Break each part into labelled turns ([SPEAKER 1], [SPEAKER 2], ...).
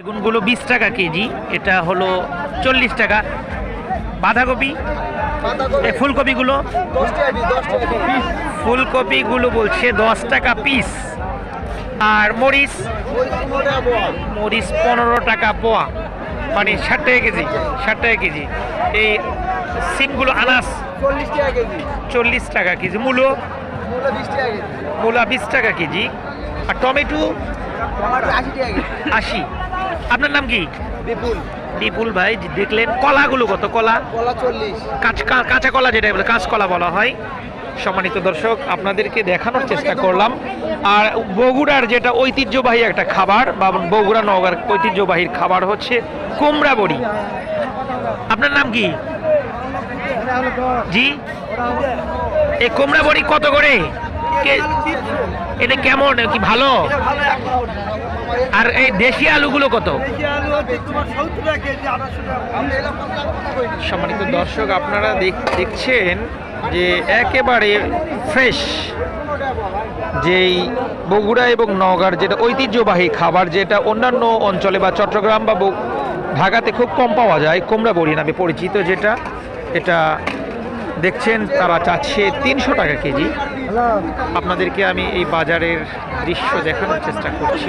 [SPEAKER 1] বেগুনগুলো বিশ টাকা কেজি এটা হলো চল্লিশ টাকা। বাঁধাকপি ফুলকপিগুলো? ফুলকপিগুলো বলছে দশ টাকা পিস আর মরিচ? মরিচ পনেরো টাকা পোয়া। মানে ষাট টাকা কেজি ষাট টাকা কেজি। এই সিমগুলো আনাস?
[SPEAKER 2] চল্লিশ টাকা কেজি।
[SPEAKER 1] চল্লিশ টাকা কেজি। মূলো?
[SPEAKER 2] বিশ টাকা কেজি।
[SPEAKER 1] মূলা বিশ টাকা কেজি। আর টমেটো?
[SPEAKER 2] আশি টাকা
[SPEAKER 1] আশি। আপনার নাম কি?
[SPEAKER 2] বিপুল।
[SPEAKER 1] বিপুল ভাই দেখলেন কলাগুলো কত? কলা?
[SPEAKER 2] কলা চল্লিশ।
[SPEAKER 1] কাঁচ কাঁচা কলা যেটা বলে কাঁচ কলা বলা হয়। সম্মানিত দর্শক আপনাদেরকে দেখানোর চেষ্টা করলাম। আর বগুড়ার যেটা ঐতিহ্যবাহী একটা খাবার বা বগুড়া নগর ঐতিহ্যবাহীর খাবার হচ্ছে কুমড়া বড়ি। আপনার নাম কি? জি? এই কুমড়া বড়ি কত করে? এটা কেমন? কি ভালো? আর এই দেশি আলুগুলো কত? সম্মানিত দর্শক আপনারা দেখ- দেখছেন যে একেবারে ফ্রেশ যেই বগুড়া এবং নওগাঁর যেটা ঐতিহ্যবাহী খাবার যেটা অন্যান্য অঞ্চলে বা চট্টগ্রাম বা ঢাকাতে খুব কম পাওয়া যায় কুমড়া বড়ি নামে পরিচিত যেটা এটা দেখছেন তারা চাচ্ছে তিনশো টাকা কেজি। আপনাদেরকে আমি এই বাজারের দৃশ্য দেখানোর চেষ্টা করছি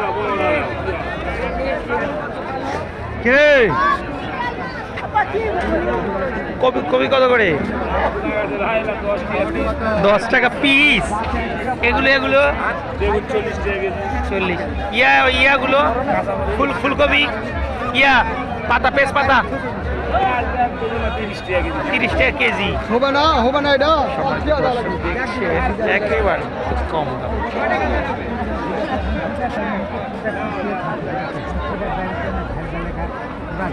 [SPEAKER 1] কে? কবি কবি কত করে? দশ টাকা পিস এগুলো এগুলো? চল্লিশ। ইয়া ইয়াগুলো? ফুল ফুলকপি? ইয়া পাতা পেস পাতা তিরিশ টাকা কেজি।
[SPEAKER 2] হবে না হবে না এটা।
[SPEAKER 1] একেবারে কম দাম। এ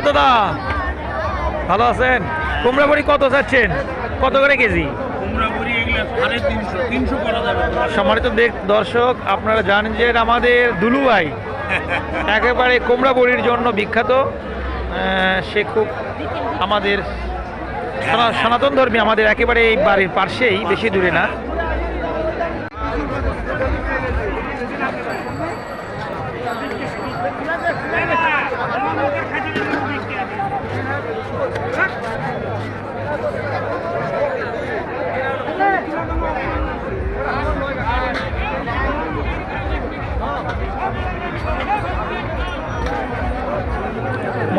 [SPEAKER 1] দাদা ভালো আছেন? কুমড়া বড়ি কত চাচ্ছেন? কত করে কেজি? সম্মানিত দেখ- দর্শক আপনারা জানেন যে আমাদের দুলুভাই। একেবারে কুমড়া বড়ির জন্য বিখ্যাত। সে খুব আমাদের সনা- সনাতন ধর্মী আমাদের একেবারে এই বাড়ির পাশেই বেশি দূরে না।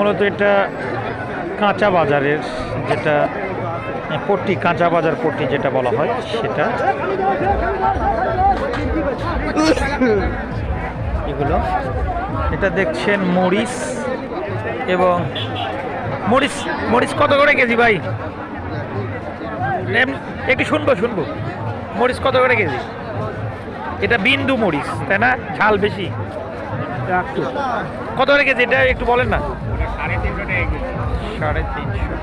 [SPEAKER 1] মূলত এটা কাঁচা বাজারের যেটা পট্টি, কাঁচা বাজার পট্টি যেটা বলা হয় সেটা। এগুলো। এটা দেখছেন মরিচ এবং মরিচ মরিচ কত করে কেজি ভাই? একটু শুনব শুনব। মরিচ কত করে কেজি? এটা বিন্দু মরিচ, তাই না? ঝাল বেশি। কত করে কেজি? এটা একটু বলেন না। সাড়ে তিনশো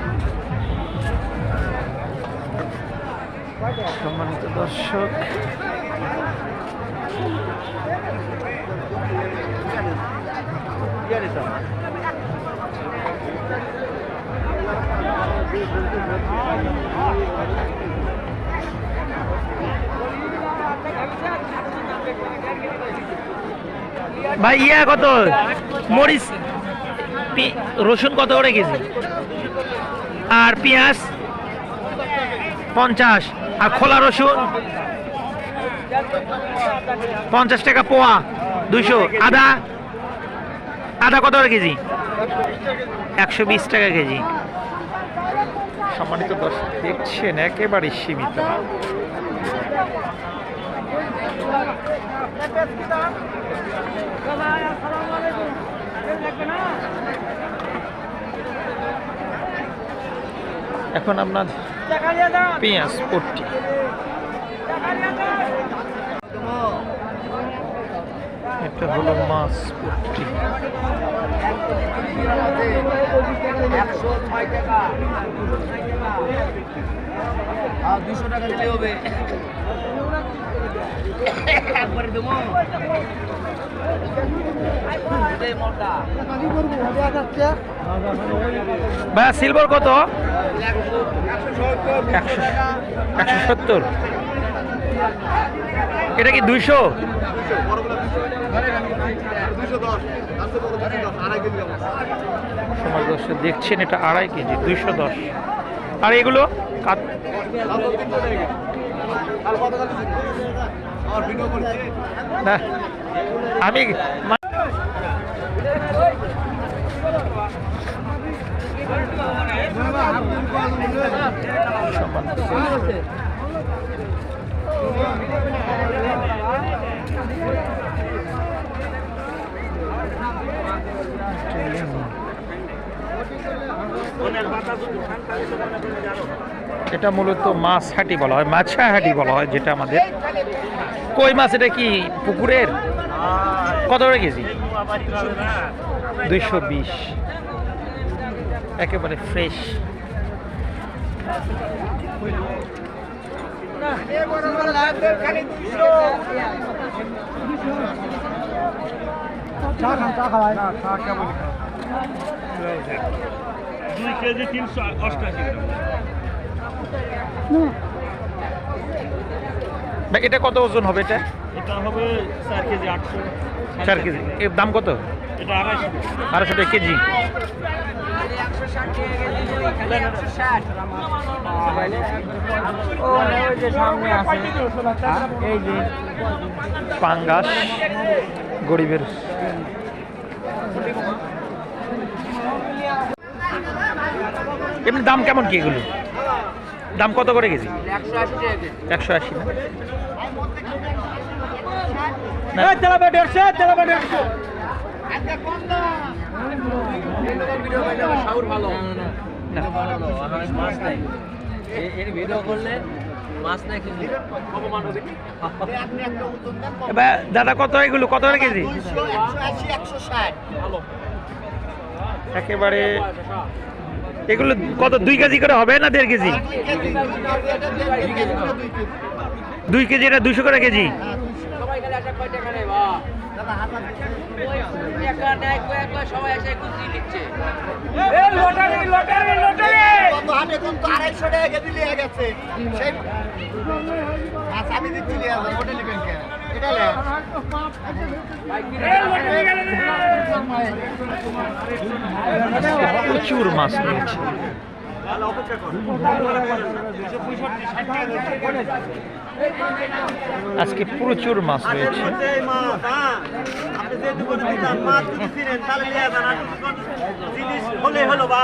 [SPEAKER 1] সম্মানিত দর্শক। ভাই ইয়া কত? মরিচ। রসুন কত করে কেজি? আর পেঁয়াজ? পঞ্চাশ। আর খোলা রসুন? পঞ্চাশ টাকা পোয়া দুশো আদা? আদা কত করে কেজি? একশো বিশ টাকা কেজি। সম্মানিত দর্শক দেখছেন একেবারে সীমিত। এখন আপনার পেঁয়াজ পট্টি। এটা হলো মাছ পট্টি।
[SPEAKER 2] দুশো টাকা দিলে হবে একবারে দেবো এই মোটা
[SPEAKER 1] ভাইয়া সিলভার কত?
[SPEAKER 2] একশো
[SPEAKER 1] সত্তর। এটা কি দুইশো? সমাজ দর্শক দেখছেন এটা আড়াই কেজি দুইশো দশ। আর এগুলো? আমি এটা মূলত মাছ হাঁটি বলা হয় মাছা হাঁটি বলা হয় যেটা আমাদের। কই মাছ এটা কি পুকুরের? কত করে কেজি? দুইশো বিশ। একেবারে ফ্রেশ
[SPEAKER 3] দুই কেজি তিনশো গ্রাম।
[SPEAKER 1] এটা কত ওজন হবে এটা?
[SPEAKER 3] এটা হবে চার কেজি আটশো।
[SPEAKER 1] চার কেজি। এর দাম কত?
[SPEAKER 3] এটা আড়াইশো।
[SPEAKER 1] আড়াইশো টাকা কেজি। পাঙ্গাস গরিবের এমনি দাম কেমন কি এগুলো? দাম কত করে কেজি?
[SPEAKER 2] একশো আশি
[SPEAKER 1] না? না,
[SPEAKER 2] সাউর ভালো
[SPEAKER 1] না।
[SPEAKER 2] মাছ নাই এর ভিডিও করলে মাছ নাই কিন্তু অপমান হবে
[SPEAKER 1] এবার দাদা কত এগুলো? কত করে কেজি? একেবারে এগুলো কত দুই কেজি করে হবে না দেড় কেজি? দুই কেজি এটা দুশো করে কেজি?
[SPEAKER 4] আড়াইশো টাকা কেজি লিয়ে গেছে। সেই আচ্ছা আমি দিচ্ছি
[SPEAKER 1] প্রচুর মাছ রয়েছে আজকে প্রচুর মাছ রয়েছে।
[SPEAKER 4] জিনিস হলে হলো বা,